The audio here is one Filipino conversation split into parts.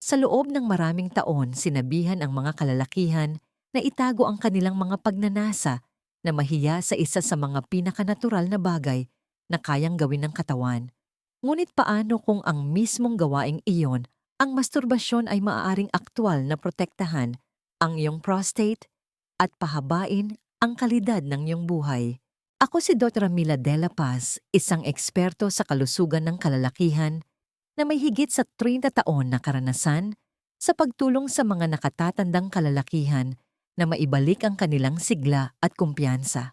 Sa loob ng maraming taon, sinabihan ang mga kalalakihan na itago ang kanilang mga pagnanasa na mahiya sa isa sa mga pinakanatural na bagay na kayang gawin ng katawan. Ngunit paano kung ang mismong gawaing iyon, ang masturbasyon ay maaaring aktwal na protektahan ang iyong prostate at pahabain ang kalidad ng iyong buhay? Ako si Dr. Mila Dela Paz, isang eksperto sa kalusugan ng kalalakihan na may higit sa 30 taon na karanasan sa pagtulong sa mga nakatatandang kalalakihan na maibalik ang kanilang sigla at kumpiyansa.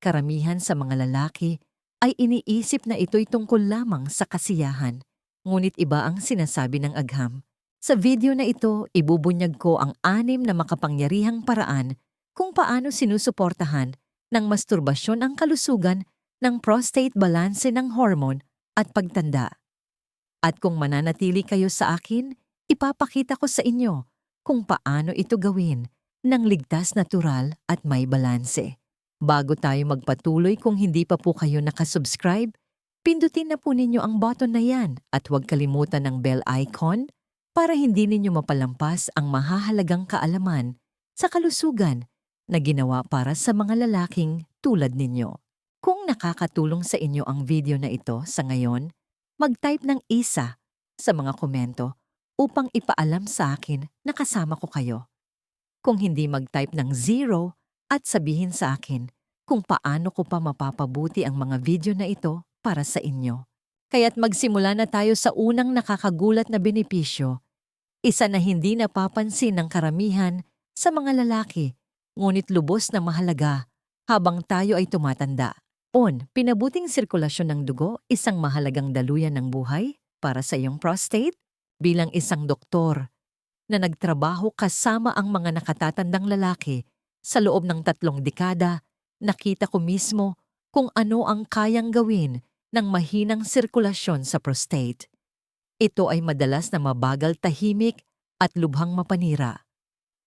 Karamihan sa mga lalaki ay iniisip na ito'y tungkol lamang sa kasiyahan, ngunit iba ang sinasabi ng agham. Sa video na ito, ibubunyag ko ang anim na makapangyarihang paraan kung paano sinusuportahan ng masturbasyon ang kalusugan ng prostate balanse ng hormone at pagtanda. At kung mananatili kayo sa akin, ipapakita ko sa inyo kung paano ito gawin ng ligtas natural at may balanse. Bago tayo magpatuloy kung hindi pa po kayo nakasubscribe, pindutin na po ninyo ang button na yan at huwag kalimutan ng bell icon para hindi ninyo mapalampas ang mahahalagang kaalaman sa kalusugan na ginawa para sa mga lalaking tulad ninyo. Kung nakakatulong sa inyo ang video na ito sa ngayon, mag-type ng isa sa mga komento upang ipaalam sa akin na kasama ko kayo. Kung hindi mag-type ng zero at sabihin sa akin kung paano ko pa mapapabuti ang mga video na ito para sa inyo. Kaya't magsimula na tayo sa unang nakakagulat na benepisyo, isa na hindi napapansin ng karamihan sa mga lalaki, ngunit lubos na mahalaga habang tayo ay tumatanda. On, pinabuting sirkulasyon ng dugo, isang mahalagang daluyan ng buhay para sa iyong prostate bilang isang doktor na nagtrabaho kasama ang mga nakatatandang lalaki sa loob ng tatlong dekada, nakita ko mismo kung ano ang kayang gawin ng mahinang sirkulasyon sa prostate. Ito ay madalas na mabagal tahimik at lubhang mapanira.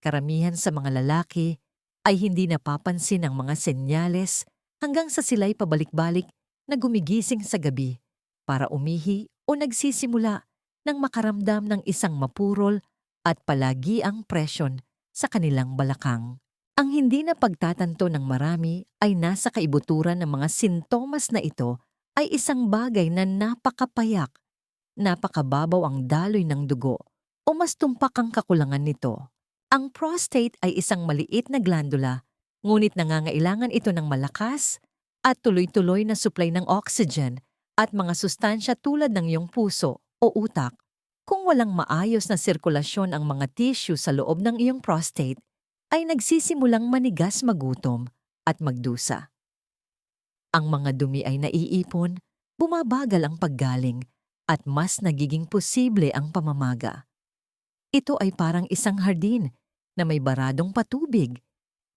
Karamihan sa mga lalaki ay hindi napapansin ang mga senyales hanggang sa sila'y pabalik-balik na gumigising sa gabi para umihi o nagsisimula ng makaramdam ng isang mapurol at palagi ang presyon sa kanilang balakang. Ang hindi na pagtatanto ng marami ay nasa kaibuturan ng mga sintomas na ito ay isang bagay na napakapayak, napakababaw ang daloy ng dugo o mas tumpak ang kakulangan nito. Ang prostate ay isang maliit na glandula, ngunit nangangailangan ito ng malakas at tuloy-tuloy na supply ng oxygen at mga sustansya tulad ng iyong puso o utak. Kung walang maayos na sirkulasyon ang mga tissue sa loob ng iyong prostate, ay nagsisimulang manigas magutom at magdusa. Ang mga dumi ay naiipon, bumabagal ang paggaling, at mas nagiging posible ang pamamaga. Ito ay parang isang hardin na may baradong patubig.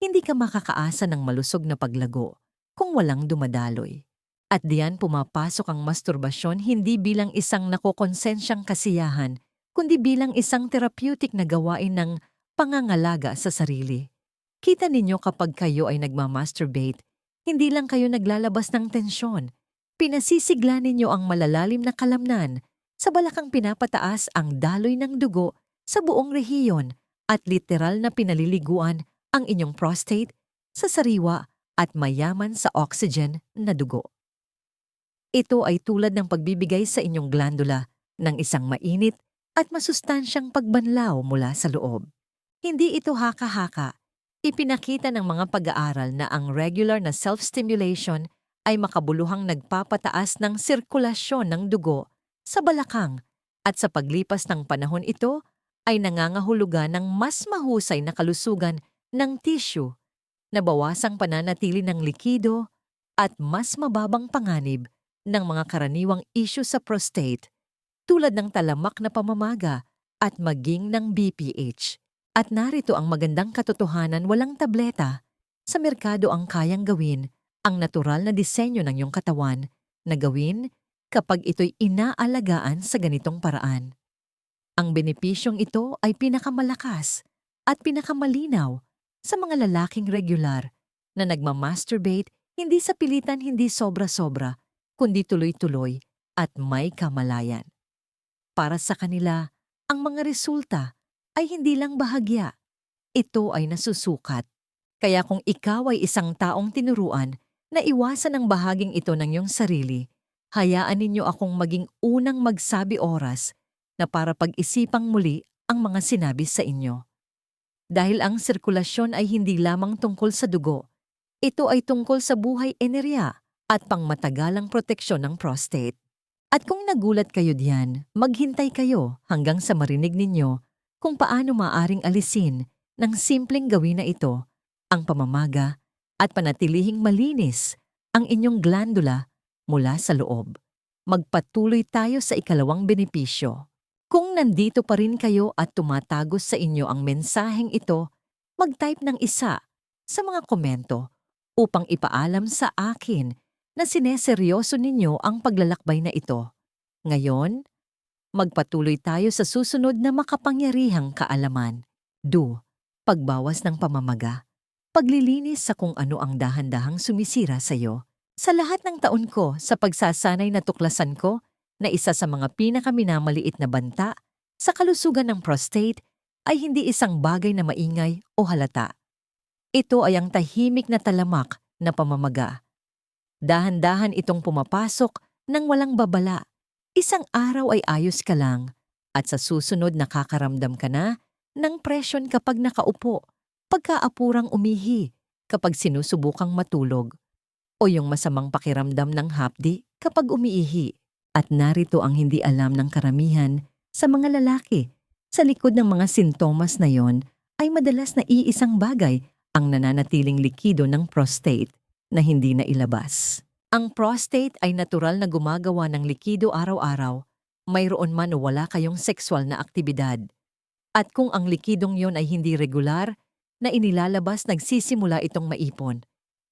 Hindi ka makakaasa ng malusog na paglago kung walang dumadaloy. At diyan pumapasok ang masturbasyon hindi bilang isang nakokonsensyang kasiyahan, kundi bilang isang therapeutic na gawain ng pangangalaga sa sarili. Kita ninyo kapag kayo ay nagmamasturbate, hindi lang kayo naglalabas ng tensyon. Pinasisigla ninyo ang malalalim na kalamnan sa balakang pinapataas ang daloy ng dugo sa buong rehiyon at literal na pinaliliguan ang inyong prostate sa sariwa at mayaman sa oxygen na dugo. Ito ay tulad ng pagbibigay sa inyong glandula ng isang mainit at masustansyang pagbanlaw mula sa loob. Hindi ito haka-haka. Ipinakita ng mga pag-aaral na ang regular na self-stimulation ay makabuluhang nagpapataas ng sirkulasyon ng dugo sa balakang at sa paglipas ng panahon ito ay nangangahulugan ng mas mahusay na kalusugan ng tissue, nabawasang pananatili ng likido at mas mababang panganib ng mga karaniwang issue sa prostate tulad ng talamak na pamamaga at maging ng BPH. At narito ang magandang katotohanan walang tableta. Sa merkado ang kayang gawin ang natural na disenyo ng iyong katawan na gawin kapag ito'y inaalagaan sa ganitong paraan. Ang benepisyong ito ay pinakamalakas at pinakamalinaw sa mga lalaking regular na nagmamasturbate hindi sa pilitan hindi sobra-sobra, kundi tuloy-tuloy at may kamalayan. Para sa kanila, ang mga resulta ay hindi lang bahagya. Ito ay nasusukat. Kaya kung ikaw ay isang taong tinuruan na iwasan ang bahaging ito ng iyong sarili, hayaan ninyo akong maging unang magsabi oras na para pag-isipang muli ang mga sinabi sa inyo. Dahil ang sirkulasyon ay hindi lamang tungkol sa dugo, ito ay tungkol sa buhay enerya at pangmatagalang proteksyon ng prostate. At kung nagulat kayo diyan, maghintay kayo hanggang sa marinig ninyo kung paano maaring alisin ng simpleng gawin na ito ang pamamaga at panatilihing malinis ang inyong glandula mula sa loob. Magpatuloy tayo sa ikalawang benepisyo. Kung nandito pa rin kayo at tumatagos sa inyo ang mensaheng ito, mag-type ng isa sa mga komento upang ipaalam sa akin na sineseryoso ninyo ang paglalakbay na ito. Ngayon, magpatuloy tayo sa susunod na makapangyarihang kaalaman. Do, pagbawas ng pamamaga, paglilinis sa kung ano ang dahan-dahang sumisira sa iyo. Sa lahat ng taon ko sa pagsasanay na tuklasan ko na isa sa mga pinakaminamaliit na banta sa kalusugan ng prostate ay hindi isang bagay na maingay o halata. Ito ay ang tahimik na talamak na pamamaga. Dahan-dahan itong pumapasok nang walang babala. Isang araw ay ayos ka lang at sa susunod nakakaramdam ka na ng presyon kapag nakaupo, pagkaapurang umihi, kapag sinusubukang matulog, o yung masamang pakiramdam ng hapdi kapag umiihi. At narito ang hindi alam ng karamihan sa mga lalaki. Sa likod ng mga sintomas na yon ay madalas na iisang bagay ang nananatiling likido ng prostate na hindi na ilabas. Ang prostate ay natural na gumagawa ng likido araw-araw, mayroon man o wala kayong sexual na aktibidad. At kung ang likidong yon ay hindi regular, na inilalabas nagsisimula itong maipon.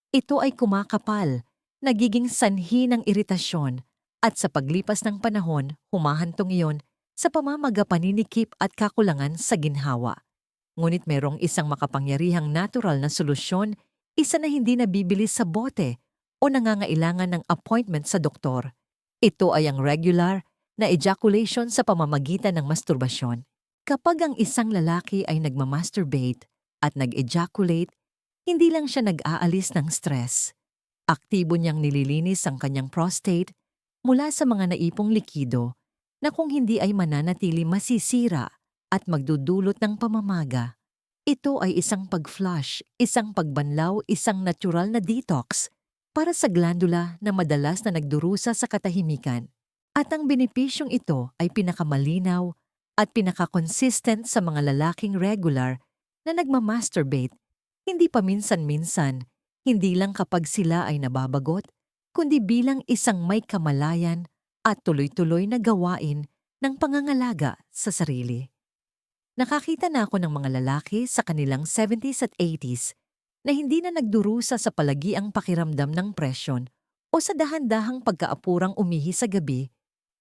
Ito ay kumakapal, nagiging sanhi ng iritasyon, at sa paglipas ng panahon, humahantong iyon sa pamamaga paninikip at kakulangan sa ginhawa. Ngunit merong isang makapangyarihang natural na solusyon, isa na hindi nabibili sa bote o nangangailangan ng appointment sa doktor. Ito ay ang regular na ejaculation sa pamamagitan ng masturbasyon. Kapag ang isang lalaki ay nagmamasturbate at nag-ejaculate, hindi lang siya nag-aalis ng stress. Aktibo niyang nililinis ang kanyang prostate mula sa mga naipong likido na kung hindi ay mananatili masisira at magdudulot ng pamamaga. Ito ay isang pag-flush, isang pagbanlaw, isang natural na detox para sa glandula na madalas na nagdurusa sa katahimikan. At ang benepisyong ito ay pinakamalinaw at pinakakonsistent sa mga lalaking regular na nagmamasturbate, hindi pa minsan-minsan, hindi lang kapag sila ay nababagot, kundi bilang isang may kamalayan at tuloy-tuloy na gawain ng pangangalaga sa sarili. Nakakita na ako ng mga lalaki sa kanilang 70s at 80s na hindi na nagdurusa sa palagiang pakiramdam ng presyon o sa dahan-dahang pagkaapurang umihi sa gabi,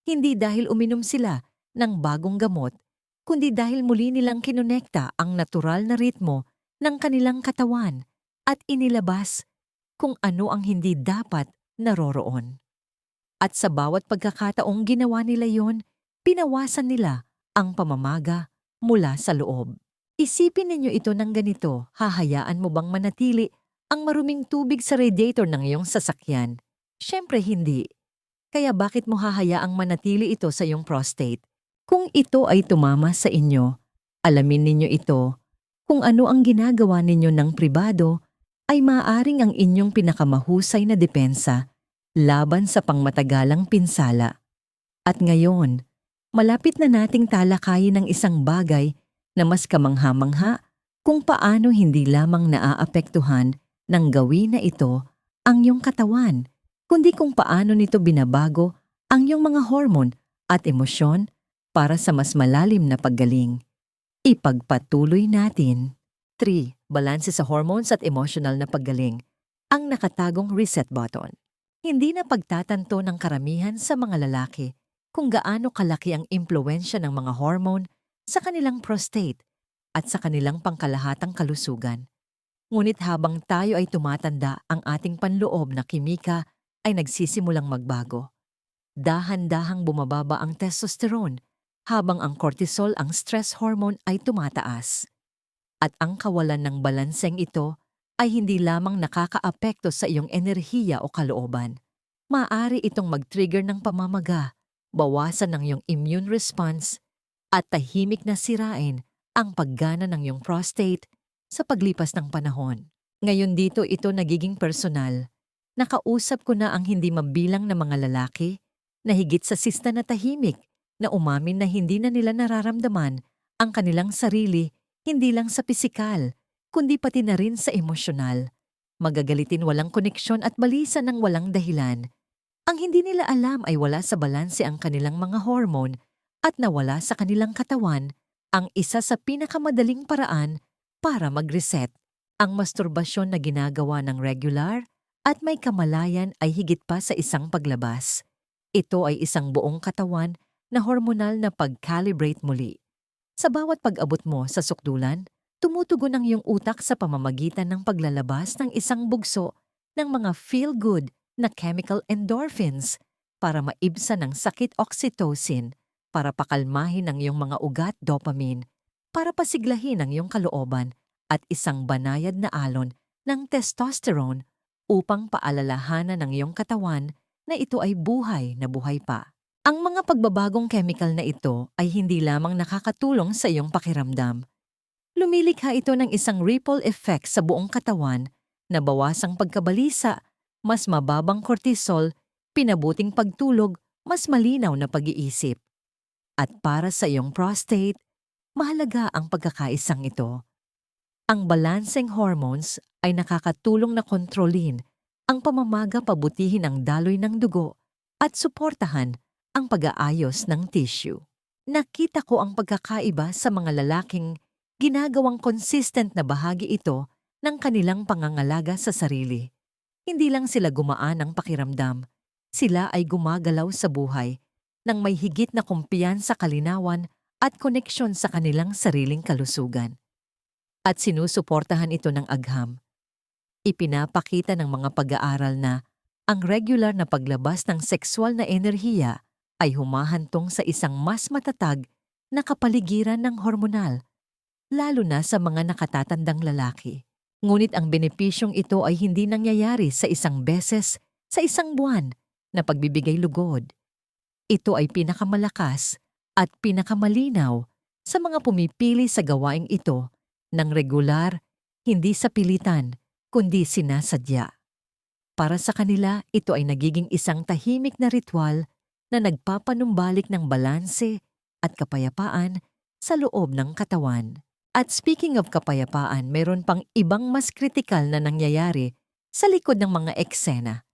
hindi dahil uminom sila ng bagong gamot, kundi dahil muli nilang kinonekta ang natural na ritmo ng kanilang katawan at inilabas kung ano ang hindi dapat naroroon. At sa bawat pagkakataong ginawa nila yon, pinawasan nila ang pamamaga mula sa loob. Isipin ninyo ito ng ganito, hahayaan mo bang manatili ang maruming tubig sa radiator ng iyong sasakyan? Siyempre hindi. Kaya bakit mo hahayaang manatili ito sa iyong prostate? Kung ito ay tumama sa inyo, alamin ninyo ito. Kung ano ang ginagawa ninyo ng pribado, ay maaring ang inyong pinakamahusay na depensa laban sa pangmatagalang pinsala. At ngayon, malapit na nating talakayin ng isang bagay na mas kamangha-mangha kung paano hindi lamang naaapektuhan ng gawin na ito ang iyong katawan, kundi kung paano nito binabago ang iyong mga hormone at emosyon para sa mas malalim na paggaling. Ipagpatuloy natin. 3. Balanse sa hormones at emotional na paggaling. Ang nakatagong reset button. Hindi na pagtatanto ng karamihan sa mga lalaki kung gaano kalaki ang impluensya ng mga hormone sa kanilang prostate at sa kanilang pangkalahatang kalusugan. Ngunit habang tayo ay tumatanda, ang ating panloob na kimika ay nagsisimulang magbago. Dahan-dahang bumababa ang testosterone habang ang cortisol ang stress hormone ay tumataas. At ang kawalan ng balanseng ito ay hindi lamang nakakaapekto sa iyong enerhiya o kalooban. Maaari itong mag-trigger ng pamamaga, bawasan ng iyong immune response, at tahimik na sirain ang paggana ng iyong prostate sa paglipas ng panahon. Ngayon dito ito nagiging personal. Nakausap ko na ang hindi mabilang na mga lalaki na higit sa sista na tahimik na umamin na hindi na nila nararamdaman ang kanilang sarili hindi lang sa pisikal, kundi pati na rin sa emosyonal. Magagalitin walang koneksyon at balisa ng walang dahilan. Ang hindi nila alam ay wala sa balanse ang kanilang mga hormone at nawala sa kanilang katawan ang isa sa pinakamadaling paraan para mag-reset. Ang masturbasyon na ginagawa ng regular at may kamalayan ay higit pa sa isang paglabas. Ito ay isang buong katawan na hormonal na pag-calibrate muli. Sa bawat pag-abot mo sa sukdulan, tumutugon ang iyong utak sa pamamagitan ng paglalabas ng isang bugso ng mga feel-good na chemical endorphins para maibsan ng sakit oxytocin, para pakalmahin ang iyong mga ugat dopamine, para pasiglahin ang iyong kalooban at isang banayad na alon ng testosterone upang paalalahanan ng iyong katawan na ito ay buhay na buhay pa. Ang mga pagbabagong chemical na ito ay hindi lamang nakakatulong sa iyong pakiramdam. Lumilikha ito ng isang ripple effect sa buong katawan na bawasang pagkabalisa, mas mababang cortisol, pinabuting pagtulog, mas malinaw na pag-iisip. At para sa iyong prostate, mahalaga ang pagkakaisang ito. Ang balancing hormones ay nakakatulong na kontrolin ang pamamaga pabutihin ang daloy ng dugo at suportahan ang pag-aayos ng tissue. Nakita ko ang pagkakaiba sa mga lalaking ginagawang consistent na bahagi ito ng kanilang pangangalaga sa sarili. Hindi lang sila gumaan ang pakiramdam, sila ay gumagalaw sa buhay nang may higit na kumpiyansa kalinawan at koneksyon sa kanilang sariling kalusugan. At sinusuportahan ito ng agham. Ipinapakita ng mga pag-aaral na ang regular na paglabas ng sexual na enerhiya ay humahantong sa isang mas matatag na kapaligiran ng hormonal, lalo na sa mga nakatatandang lalaki. Ngunit ang benepisyong ito ay hindi nangyayari sa isang beses sa isang buwan na pagbibigay lugod. Ito ay pinakamalakas at pinakamalinaw sa mga pumipili sa gawaing ito ng regular, hindi sa pilitan, kundi sinasadya. Para sa kanila, ito ay nagiging isang tahimik na ritual na nagpapanumbalik ng balanse at kapayapaan sa loob ng katawan. At speaking of kapayapaan, meron pang ibang mas kritikal na nangyayari sa likod ng mga eksena.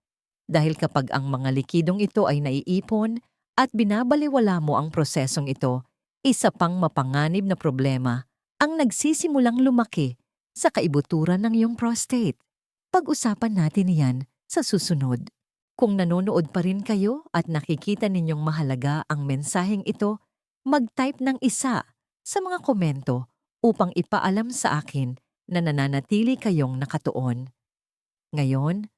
Dahil kapag ang mga likidong ito ay naiipon at binabaliwala mo ang prosesong ito, isa pang mapanganib na problema ang nagsisimulang lumaki sa kaibuturan ng iyong prostate. Pag-usapan natin iyan sa susunod. Kung nanonood pa rin kayo at nakikita ninyong mahalaga ang mensaheng ito, mag-type ng isa sa mga komento upang ipaalam sa akin na nananatili kayong nakatuon. Ngayon,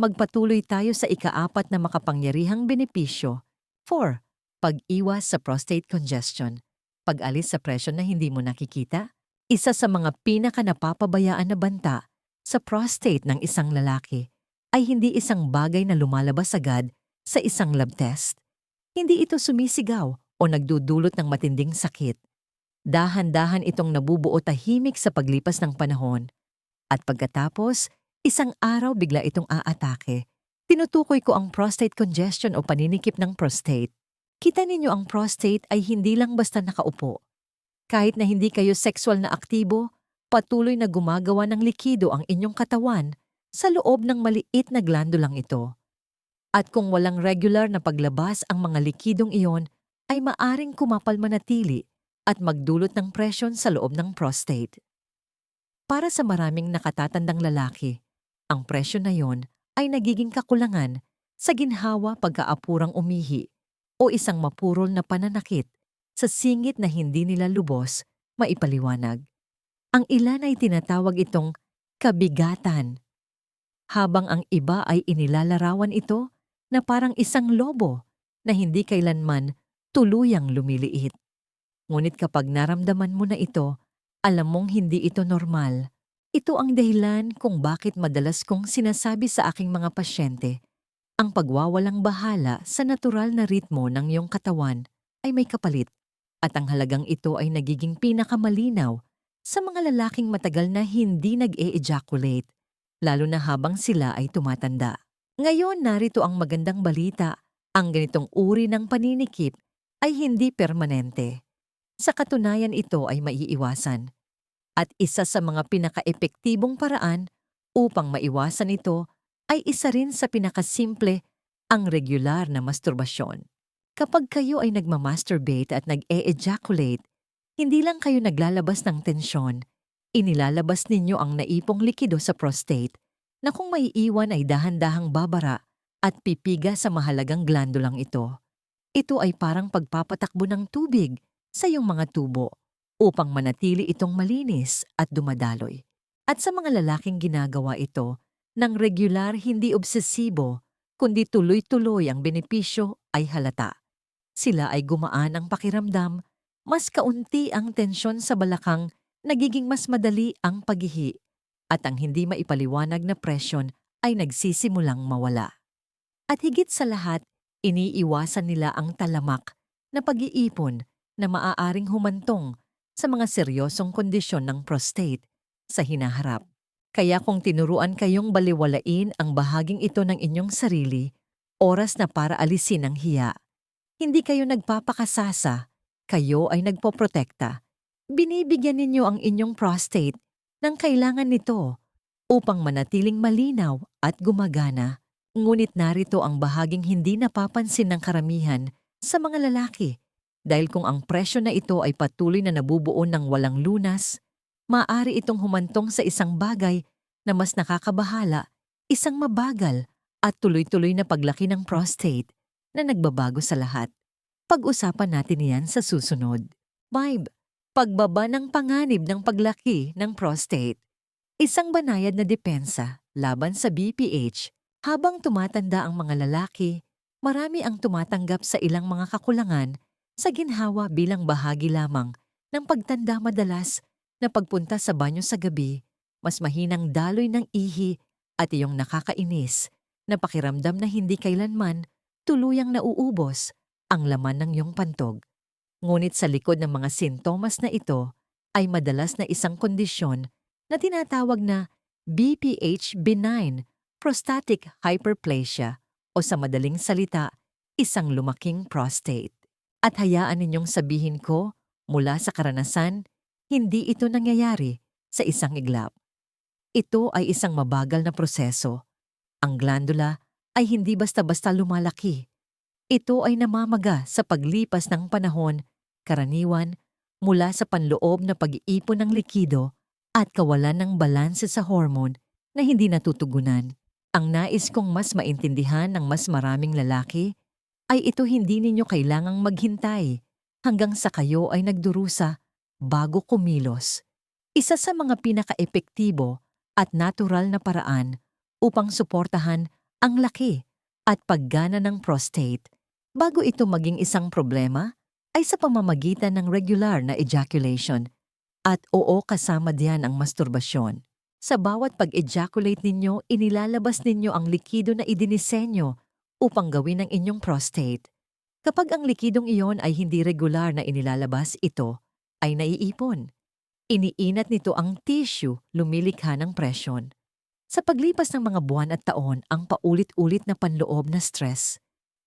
magpatuloy tayo sa ikaapat na makapangyarihang benepisyo. 4. Pag-iwas sa prostate congestion. Pag-alis sa presyo na hindi mo nakikita. Isa sa mga pinaka napapabayaan na banta sa prostate ng isang lalaki ay hindi isang bagay na lumalabas agad sa isang lab test. Hindi ito sumisigaw o nagdudulot ng matinding sakit. Dahan-dahan itong nabubuo tahimik sa paglipas ng panahon. At pagkatapos, isang araw bigla itong aatake. Tinutukoy ko ang prostate congestion o paninikip ng prostate. Kita ninyo ang prostate ay hindi lang basta nakaupo. Kahit na hindi kayo sexual na aktibo, patuloy na gumagawa ng likido ang inyong katawan sa loob ng maliit na glandulang ito. At kung walang regular na paglabas ang mga likidong iyon, ay maaring kumapal manatili at magdulot ng presyon sa loob ng prostate. Para sa maraming nakatatandang lalaki, ang presyon na yon ay nagiging kakulangan sa ginhawa pagkaapurang umihi o isang mapurol na pananakit sa singit na hindi nila lubos maipaliwanag. Ang ilan ay tinatawag itong kabigatan habang ang iba ay inilalarawan ito na parang isang lobo na hindi kailanman tuluyang lumiliit. Ngunit kapag naramdaman mo na ito, alam mong hindi ito normal. Ito ang dahilan kung bakit madalas kong sinasabi sa aking mga pasyente, ang pagwawalang bahala sa natural na ritmo ng iyong katawan ay may kapalit at ang halagang ito ay nagiging pinakamalinaw sa mga lalaking matagal na hindi nag-e-ejaculate, lalo na habang sila ay tumatanda. Ngayon narito ang magandang balita, ang ganitong uri ng paninikip ay hindi permanente. Sa katunayan ito ay maiiwasan. At isa sa mga pinakaepektibong paraan upang maiwasan ito ay isa rin sa pinakasimple ang regular na masturbasyon. Kapag kayo ay nagmamasturbate at nag-e-ejaculate, hindi lang kayo naglalabas ng tensyon, inilalabas ninyo ang naipong likido sa prostate na kung maiiwan ay dahan-dahang babara at pipiga sa mahalagang glandulang ito. Ito ay parang pagpapatakbo ng tubig sa iyong mga tubo upang manatili itong malinis at dumadaloy. At sa mga lalaking ginagawa ito, ng regular hindi obsesibo, kundi tuloy-tuloy ang benepisyo ay halata. Sila ay gumaan ang pakiramdam, mas kaunti ang tensyon sa balakang, nagiging mas madali ang paghihi, at ang hindi maipaliwanag na presyon ay nagsisimulang mawala. At higit sa lahat, iniiwasan nila ang talamak na pag-iipon na maaaring humantong sa mga seryosong kondisyon ng prostate sa hinaharap. Kaya kung tinuruan kayong baliwalain ang bahaging ito ng inyong sarili, oras na para alisin ang hiya. Hindi kayo nagpapakasasa, kayo ay nagpoprotekta. Binibigyan ninyo ang inyong prostate ng kailangan nito upang manatiling malinaw at gumagana. Ngunit narito ang bahaging hindi napapansin ng karamihan sa mga lalaki dahil kung ang presyo na ito ay patuloy na nabubuo ng walang lunas, maaari itong humantong sa isang bagay na mas nakakabahala, isang mabagal at tuloy-tuloy na paglaki ng prostate na nagbabago sa lahat. Pag-usapan natin yan sa susunod. 5. Pagbaba ng panganib ng paglaki ng prostate. Isang banayad na depensa laban sa BPH. Habang tumatanda ang mga lalaki, marami ang tumatanggap sa ilang mga kakulangan sa ginhawa bilang bahagi lamang ng pagtanda madalas na pagpunta sa banyo sa gabi, mas mahinang daloy ng ihi at iyong nakakainis na pakiramdam na hindi kailanman tuluyang nauubos ang laman ng iyong pantog. Ngunit sa likod ng mga sintomas na ito ay madalas na isang kondisyon na tinatawag na BPH benign prostatic hyperplasia o sa madaling salita, isang lumaking prostate. At hayaan ninyong sabihin ko, mula sa karanasan, hindi ito nangyayari sa isang iglap. Ito ay isang mabagal na proseso. Ang glandula ay hindi basta-basta lumalaki. Ito ay namamaga sa paglipas ng panahon, karaniwan, mula sa panloob na pag-iipon ng likido at kawalan ng balanse sa hormone na hindi natutugunan. Ang nais kong mas maintindihan ng mas maraming lalaki ay ito hindi ninyo kailangang maghintay hanggang sa kayo ay nagdurusa bago kumilos. Isa sa mga pinakaepektibo at natural na paraan upang suportahan ang laki at paggana ng prostate bago ito maging isang problema ay sa pamamagitan ng regular na ejaculation at oo kasama diyan ang masturbasyon. Sa bawat pag-ejaculate ninyo, inilalabas ninyo ang likido na idinisenyo upang gawin ang inyong prostate. Kapag ang likidong iyon ay hindi regular na inilalabas, ito ay naiipon. Iniinat nito ang tissue, lumilikha ng presyon. Sa paglipas ng mga buwan at taon, ang paulit-ulit na panloob na stress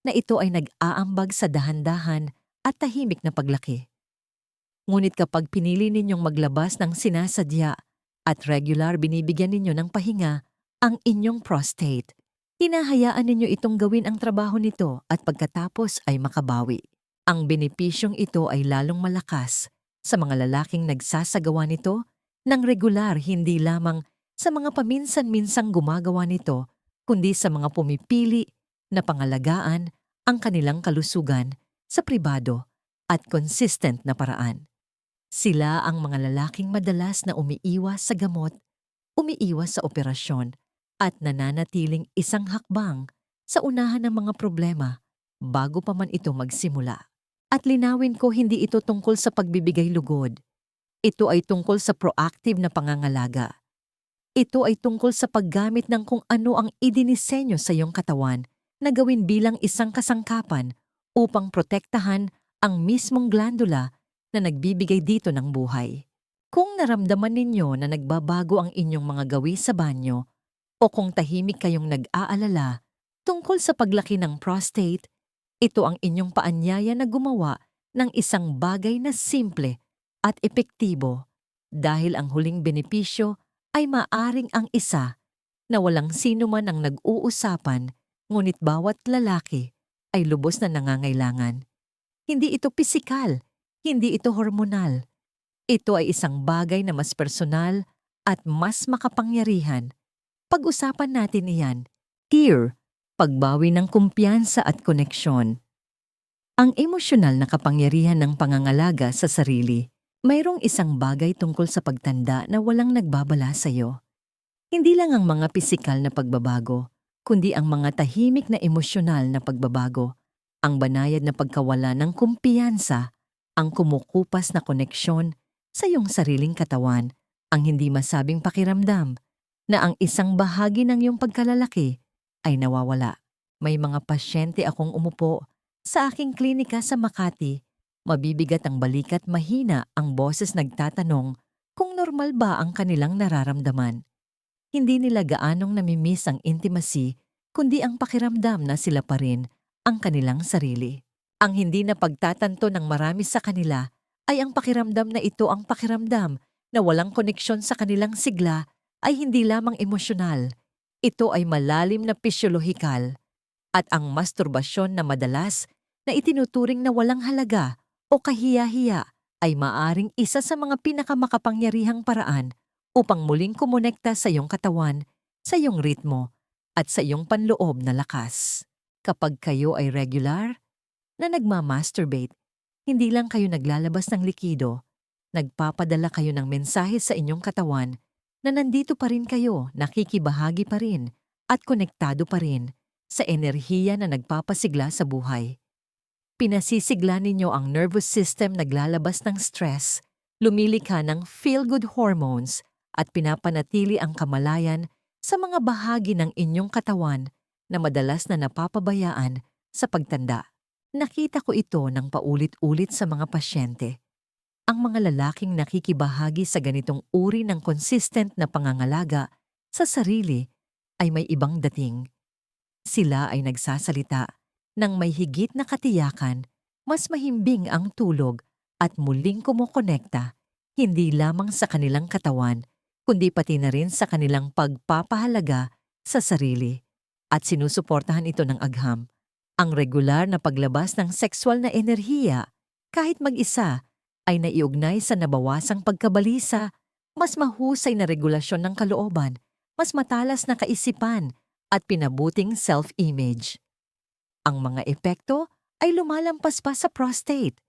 na ito ay nag-aambag sa dahan-dahan at tahimik na paglaki. Ngunit kapag pinili ninyong maglabas ng sinasadya at regular binibigyan ninyo ng pahinga ang inyong prostate, Hinahayaan ninyo itong gawin ang trabaho nito at pagkatapos ay makabawi. Ang benepisyong ito ay lalong malakas sa mga lalaking nagsasagawa nito ng regular hindi lamang sa mga paminsan-minsang gumagawa nito, kundi sa mga pumipili na pangalagaan ang kanilang kalusugan sa pribado at consistent na paraan. Sila ang mga lalaking madalas na umiiwas sa gamot, umiiwas sa operasyon, at nananatiling isang hakbang sa unahan ng mga problema bago pa man ito magsimula. At linawin ko hindi ito tungkol sa pagbibigay lugod. Ito ay tungkol sa proactive na pangangalaga. Ito ay tungkol sa paggamit ng kung ano ang idinisenyo sa iyong katawan na gawin bilang isang kasangkapan upang protektahan ang mismong glandula na nagbibigay dito ng buhay. Kung naramdaman ninyo na nagbabago ang inyong mga gawi sa banyo o kung tahimik kayong nag-aalala tungkol sa paglaki ng prostate, ito ang inyong paanyaya na gumawa ng isang bagay na simple at epektibo dahil ang huling benepisyo ay maaring ang isa na walang sino man ang nag-uusapan ngunit bawat lalaki ay lubos na nangangailangan. Hindi ito pisikal, hindi ito hormonal. Ito ay isang bagay na mas personal at mas makapangyarihan. Pag-usapan natin iyan. Here, pagbawi ng kumpiyansa at koneksyon. Ang emosyonal na kapangyarihan ng pangangalaga sa sarili, mayroong isang bagay tungkol sa pagtanda na walang nagbabala sa iyo. Hindi lang ang mga pisikal na pagbabago, kundi ang mga tahimik na emosyonal na pagbabago, ang banayad na pagkawala ng kumpiyansa, ang kumukupas na koneksyon sa iyong sariling katawan, ang hindi masabing pakiramdam na ang isang bahagi ng iyong pagkalalaki ay nawawala. May mga pasyente akong umupo sa aking klinika sa Makati. Mabibigat ang balikat mahina ang boses nagtatanong kung normal ba ang kanilang nararamdaman. Hindi nila gaanong namimiss ang intimacy kundi ang pakiramdam na sila pa rin ang kanilang sarili. Ang hindi na pagtatanto ng marami sa kanila ay ang pakiramdam na ito ang pakiramdam na walang koneksyon sa kanilang sigla ay hindi lamang emosyonal. Ito ay malalim na pisyolohikal. At ang masturbasyon na madalas na itinuturing na walang halaga o kahiya-hiya ay maaring isa sa mga pinakamakapangyarihang paraan upang muling kumonekta sa iyong katawan, sa iyong ritmo, at sa iyong panloob na lakas. Kapag kayo ay regular na nagmamasturbate, hindi lang kayo naglalabas ng likido, nagpapadala kayo ng mensahe sa inyong katawan na nandito pa rin kayo, nakikibahagi pa rin, at konektado pa rin sa enerhiya na nagpapasigla sa buhay. Pinasisigla ninyo ang nervous system naglalabas ng stress, lumilikha ng feel-good hormones at pinapanatili ang kamalayan sa mga bahagi ng inyong katawan na madalas na napapabayaan sa pagtanda. Nakita ko ito ng paulit-ulit sa mga pasyente. Ang mga lalaking nakikibahagi sa ganitong uri ng consistent na pangangalaga sa sarili ay may ibang dating. Sila ay nagsasalita ng may higit na katiyakan, mas mahimbing ang tulog at muling kumukonekta hindi lamang sa kanilang katawan, kundi pati na rin sa kanilang pagpapahalaga sa sarili. At sinusuportahan ito ng agham. Ang regular na paglabas ng sexual na enerhiya, kahit mag-isa, ay naiugnay sa nabawasang pagkabalisa, mas mahusay na regulasyon ng kalooban, mas matalas na kaisipan, at pinabuting self-image. Ang mga epekto ay lumalampas pa sa prostate.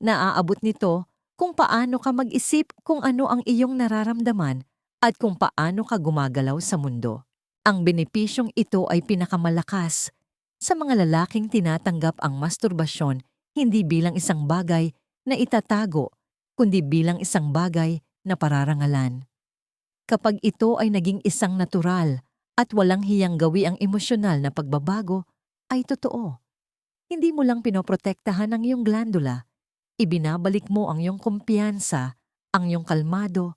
Naaabot nito kung paano ka mag-isip kung ano ang iyong nararamdaman at kung paano ka gumagalaw sa mundo. Ang benepisyong ito ay pinakamalakas sa mga lalaking tinatanggap ang masturbasyon hindi bilang isang bagay na itatago, kundi bilang isang bagay na pararangalan. Kapag ito ay naging isang natural at walang hiyang gawi ang emosyonal na pagbabago, ay totoo. Hindi mo lang pinoprotektahan ang iyong glandula, ibinabalik mo ang iyong kumpiyansa, ang iyong kalmado,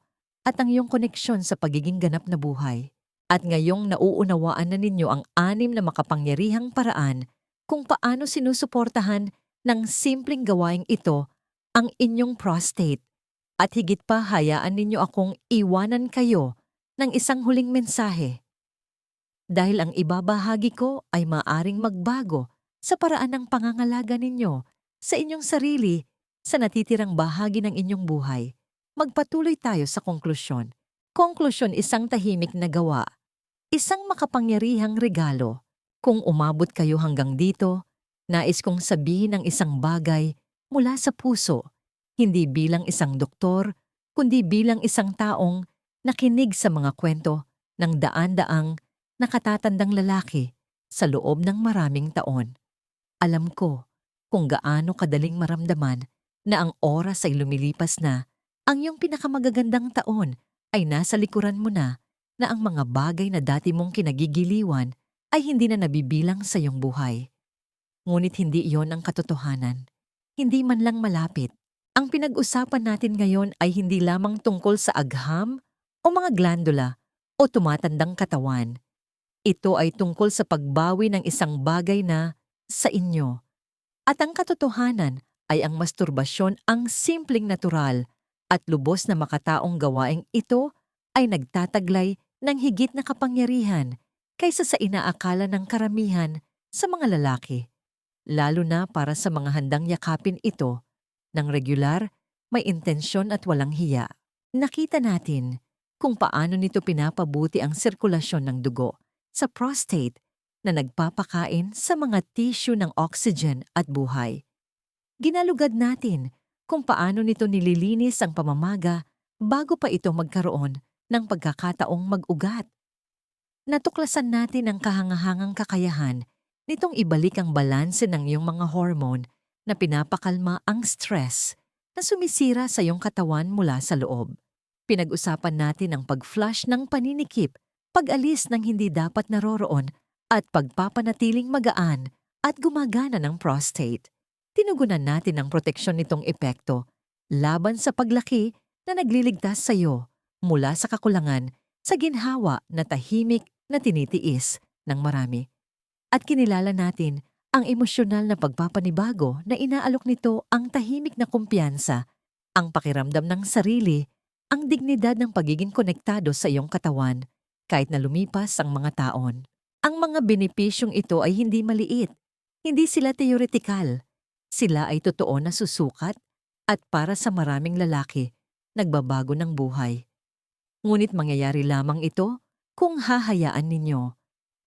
at ang iyong koneksyon sa pagiging ganap na buhay. At ngayong nauunawaan na ninyo ang anim na makapangyarihang paraan kung paano sinusuportahan ng simpleng gawaing ito ang inyong prostate. At higit pa hayaan ninyo akong iwanan kayo ng isang huling mensahe dahil ang ibabahagi ko ay maaring magbago sa paraan ng pangangalaga ninyo sa inyong sarili sa natitirang bahagi ng inyong buhay. Magpatuloy tayo sa konklusyon. Konklusyon isang tahimik na gawa. Isang makapangyarihang regalo. Kung umabot kayo hanggang dito, nais kong sabihin ng isang bagay mula sa puso, hindi bilang isang doktor, kundi bilang isang taong nakinig sa mga kwento ng daan-daang nakatatandang lalaki sa loob ng maraming taon. Alam ko kung gaano kadaling maramdaman na ang oras ay lumilipas na, ang iyong pinakamagagandang taon ay nasa likuran mo na, na ang mga bagay na dati mong kinagigiliwan ay hindi na nabibilang sa iyong buhay. Ngunit hindi iyon ang katotohanan. Hindi man lang malapit. Ang pinag-usapan natin ngayon ay hindi lamang tungkol sa agham o mga glandula o tumatandang katawan. Ito ay tungkol sa pagbawi ng isang bagay na sa inyo. At ang katotohanan ay ang masturbasyon ang simpleng natural at lubos na makataong gawaing ito ay nagtataglay ng higit na kapangyarihan kaysa sa inaakala ng karamihan sa mga lalaki. Lalo na para sa mga handang yakapin ito ng regular, may intensyon at walang hiya. Nakita natin kung paano nito pinapabuti ang sirkulasyon ng dugo sa prostate na nagpapakain sa mga tissue ng oxygen at buhay. Ginalugad natin kung paano nito nililinis ang pamamaga bago pa ito magkaroon ng pagkakataong mag-ugat. Natuklasan natin ang kahangahangang kakayahan nitong ibalik ang balanse ng iyong mga hormone na pinapakalma ang stress na sumisira sa iyong katawan mula sa loob. Pinag-usapan natin ang pag-flush ng paninikip, pag-alis ng hindi dapat naroroon at pagpapanatiling magaan at gumagana ng prostate. Tinugunan natin ang proteksyon nitong epekto laban sa paglaki na nagliligtas sa iyo mula sa kakulangan sa ginhawa na tahimik na tinitiis ng marami at kinilala natin ang emosyonal na pagpapanibago na inaalok nito ang tahimik na kumpiyansa, ang pakiramdam ng sarili, ang dignidad ng pagiging konektado sa iyong katawan kahit na lumipas ang mga taon. Ang mga benepisyong ito ay hindi maliit, hindi sila teoretikal. Sila ay totoo na susukat at para sa maraming lalaki, nagbabago ng buhay. Ngunit mangyayari lamang ito kung hahayaan ninyo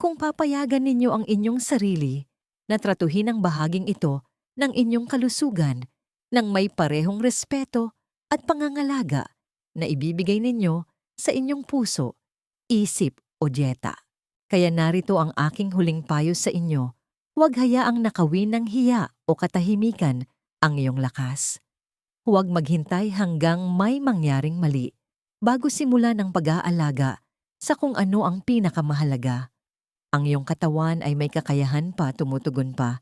kung papayagan ninyo ang inyong sarili na tratuhin ang bahaging ito ng inyong kalusugan ng may parehong respeto at pangangalaga na ibibigay ninyo sa inyong puso, isip o dieta. Kaya narito ang aking huling payo sa inyo, huwag hayaang nakawin ng hiya o katahimikan ang iyong lakas. Huwag maghintay hanggang may mangyaring mali bago simulan ang pag-aalaga sa kung ano ang pinakamahalaga. Ang iyong katawan ay may kakayahan pa tumutugon pa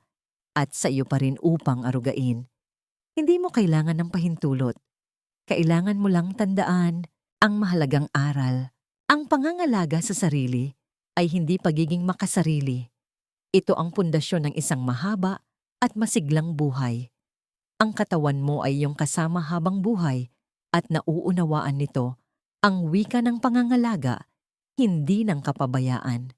at sa iyo pa rin upang arugain. Hindi mo kailangan ng pahintulot. Kailangan mo lang tandaan ang mahalagang aral. Ang pangangalaga sa sarili ay hindi pagiging makasarili. Ito ang pundasyon ng isang mahaba at masiglang buhay. Ang katawan mo ay iyong kasama habang buhay at nauunawaan nito ang wika ng pangangalaga, hindi ng kapabayaan.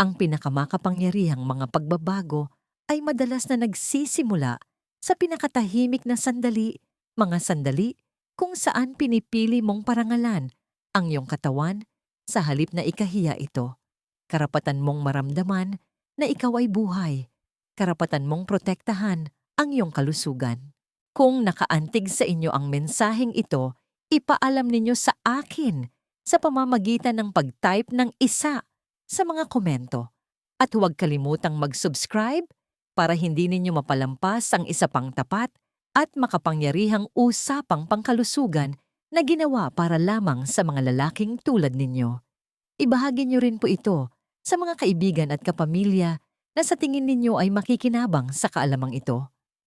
Ang pinakamakapangyarihang mga pagbabago ay madalas na nagsisimula sa pinakatahimik na sandali, mga sandali kung saan pinipili mong parangalan ang iyong katawan sa halip na ikahiya ito. Karapatan mong maramdaman na ikaw ay buhay. Karapatan mong protektahan ang iyong kalusugan. Kung nakaantig sa inyo ang mensaheng ito, ipaalam ninyo sa akin sa pamamagitan ng pag-type ng isa sa mga komento. At huwag kalimutang mag-subscribe para hindi ninyo mapalampas ang isa pang tapat at makapangyarihang usapang pangkalusugan na ginawa para lamang sa mga lalaking tulad ninyo. Ibahagi niyo rin po ito sa mga kaibigan at kapamilya na sa tingin ninyo ay makikinabang sa kaalamang ito.